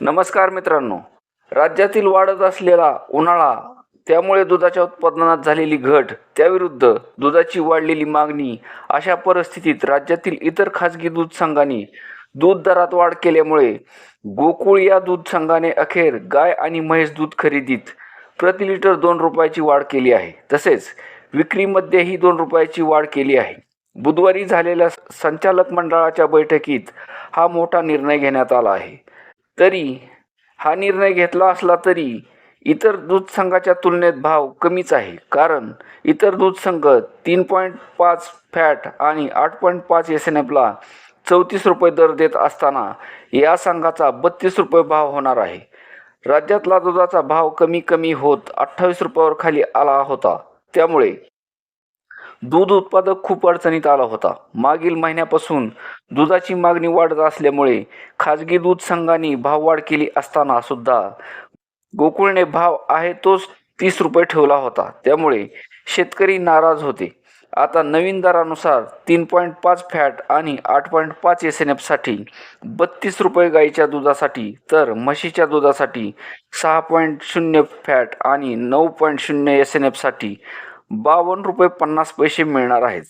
नमस्कार मित्रांनो. राज्यातील वाढत असलेला उन्हाळा त्यामुळे दुधाच्या उत्पादनात झालेली घट त्याविरुद्ध दुधाची वाढलेली मागणी अशा परिस्थितीत राज्यातील इतर खाजगी दूध संघांनी दूध दरात वाढ केल्यामुळे गोकुळ या दूध संघाने अखेर गाय आणि म्हैस दूध खरेदीत प्रति लिटर दोन रुपयाची वाढ केली आहे. तसेच विक्रीमध्येही दोन रुपयाची वाढ केली आहे. बुधवारी झालेल्या संचालक मंडळाच्या बैठकीत हा मोठा निर्णय घेण्यात आला आहे. तरी हा निर्णय घेतला असला तरी इतर दूध संघाच्या तुलनेत भाव कमीच आहे. कारण इतर दूध संघ तीन पॉईंट पाच फॅट आणि आठ पॉईंट पाच एस एन एफला चौतीस रुपये दर देत असताना या संघाचा बत्तीस रुपये भाव होणार आहे. राज्यातला दुधाचा भाव कमी कमी होत अठ्ठावीस रुपयावर खाली आला होता. त्यामुळे दूध उत्पादक खूप अडचणीत आला होता. मागील महिन्यापासून दुधाची मागणी वाढत असल्यामुळे खाजगी दूध संघांनी भाववाढ केली असताना सुद्धा गोकुळने भाव आहे तोच तीस रुपये ठेवला होता. त्यामुळे शेतकरी नाराज होते. आता नवीन दरानुसार तीन पॉईंट पाच फॅट आणि आठ पॉईंट पाच एस एन एफसाठी बत्तीस रुपये गाईच्या दुधासाठी तर म्हशीच्या दुधासाठी सहा पॉईंट शून्य फॅट आणि नऊ पॉईंट शून्य एस एन एफसाठी बावन्न रुपये पन्नास पैसे मिळणार आहेत.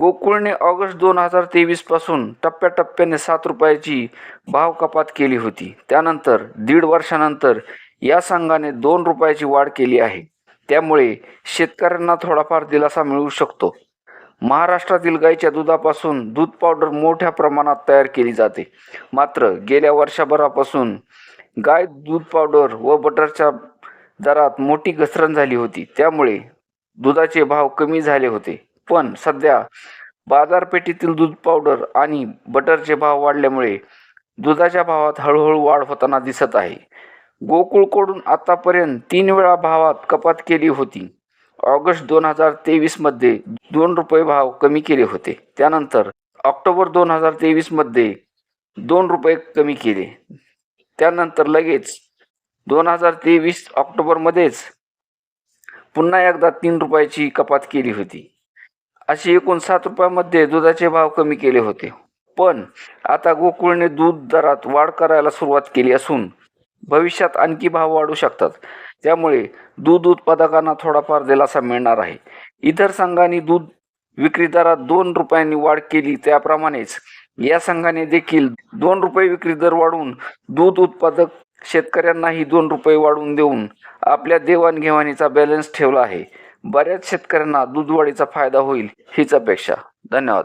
गोकुळने ऑगस्ट दोन हजार तेवीसपासून टप्प्याटप्प्याने सात रुपयाची भाव कपात केली होती. त्यानंतर दीड वर्षानंतर या संघाने दोन रुपयाची वाढ केली आहे. त्यामुळे शेतकऱ्यांना थोडाफार दिलासा मिळू शकतो. महाराष्ट्रातील गाईच्या दुधापासून दूध पावडर मोठ्या प्रमाणात तयार केली जाते. मात्र गेल्या वर्षभरापासून गाय दूध पावडर व बटरच्या दरात मोठी घसरण झाली होती. त्यामुळे दुधाचे भाव कमी झाले होते. पण सध्या बाजारपेठेतील दूध पावडर आणि बटरचे भाव वाढल्यामुळे दुधाच्या भावात हळूहळू वाढ होताना दिसत आहे. गोकुळकडून आतापर्यंत तीन वेळा भावात कपात केली होती. ऑगस्ट दोन हजार तेवीसमध्ये दोन रुपये भाव कमी केले होते. त्यानंतर ऑक्टोबर दोन हजार तेवीसमध्ये दोन रुपये कमी केले. त्यानंतर लगेच दोन हजार तेवीस ऑक्टोबरमध्येच पुन्हा एकदा तीन रुपयाची कपात केली होती. अशी एकूण सात रुपयामध्ये दुधाचे भाव कमी केले होते. पण आता गोकुळने दूध दरात वाढ करायला सुरुवात केली असून भविष्यात आणखी भाव वाढू शकतात. त्यामुळे दूध उत्पादकांना थोडाफार दिलासा मिळणार आहे. इतर संघांनी दूध विक्री दरात दोन रुपयांनी वाढ केली त्याप्रमाणेच या संघाने देखील दोन रुपये विक्री दर वाढवून दूध उत्पादक शेतकऱ्यांनाही दोन रुपये वाढवून देऊन आपल्या देवाणघेवाणीचा बॅलन्स ठेवला आहे. बऱ्याच शेतकऱ्यांना दूधवाढीचा फायदा होईल हीच अपेक्षा. धन्यवाद.